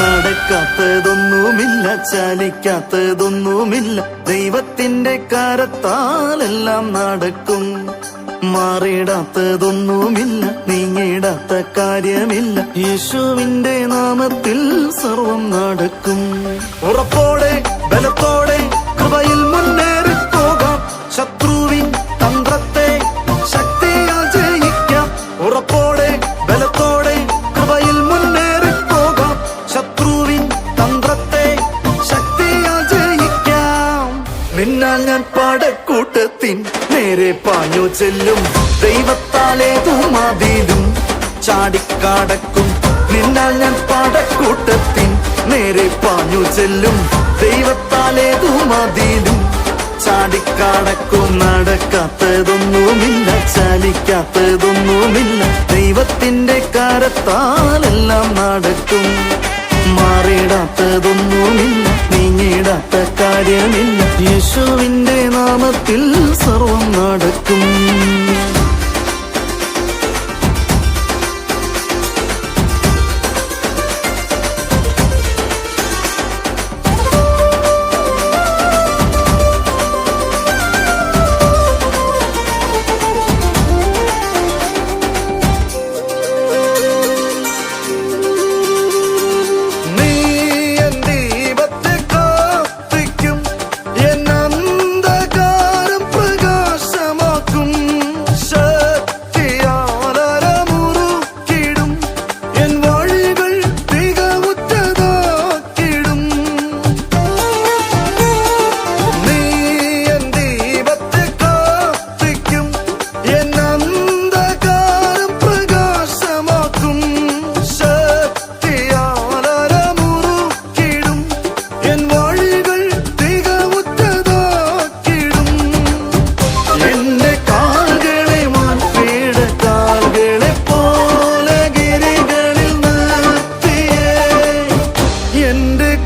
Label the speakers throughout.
Speaker 1: നടക്കാത്തതൊന്നുമില്ല ചലിക്കാത്തതൊന്നുമില്ല. ദൈവത്തിന്റെ കാരത്താലെല്ലാം നടക്കും. മാറിയിടാത്തതൊന്നുമില്ല നീങ്ങിടാത്ത കാര്യമില്ല. യേശുവിന്റെ നാമത്തിൽ സർവം നടക്കും. ഉറപ്പോടെ ബലത്തോടെ നിന്നാൽ ഞാൻ പാടക്കൂട്ടത്തിൻ നേരെ പാഞ്ഞു ചെല്ലും. ദൈവത്താലേതു മതിലും ചാടിക്കാടക്കും. നിന്നാൽ ഞാൻ പാടക്കൂട്ടത്തിൻ നേരെ പാഞ്ഞു ചെല്ലും. ദൈവത്താലേതു മതിലും ചാടിക്കാടക്കും. നടക്കാത്തതൊന്നുമില്ല ചലിക്കാത്തതൊന്നുമില്ല ദൈവത്തിന്റെ കാരത്താലെല്ലാം നടക്കും. മാറിയിടാത്തതൊന്നുമില്ല കാര്യമില്ല. യേശുവിന്റെ നാമത്തിൽ സർവം നടക്കും.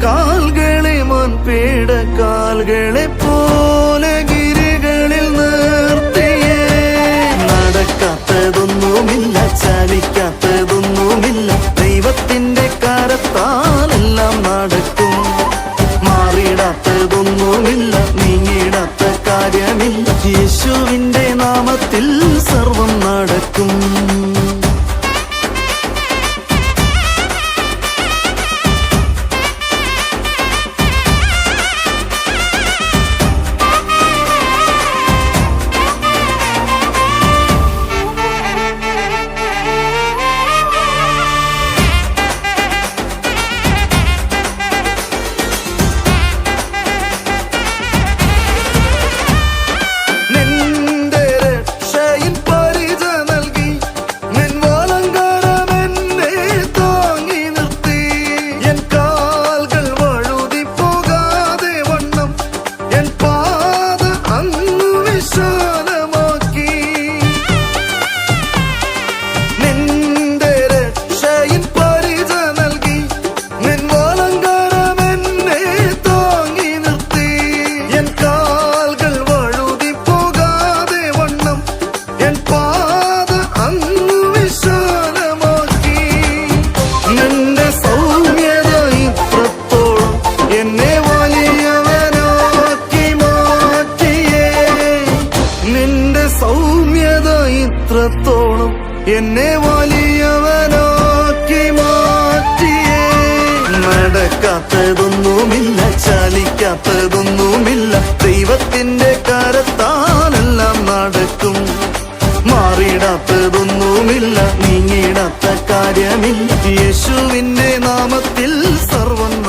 Speaker 1: കാൽകളെ മൺപീട കാൽകളെ പോലെ ഗിരികളിൽ നിർത്തിയേ. നടക്കാത്തതൊന്നുമില്ല ചലിക്കാത്തതൊന്നുമില്ല ദൈവത്തിന്റെ കരത്താലെല്ലാം നടക്കും. മാറിയിടാത്തതൊന്നുമില്ല ഇത്രത്തോളം എന്നെ വലിയവനാക്കി മാറ്റിയേ? നടക്കാത്തതൊന്നുമില്ല ചലിക്കാത്തതൊന്നുമില്ല. ദൈവത്തിന്റെ കരത്താലെല്ലാം നടക്കും. മാറിയിടാത്തതൊന്നുമില്ല നീങ്ങിയിടാത്ത കാര്യമില്ല. യേശുവിന്റെ നാമത്തിൽ സർവം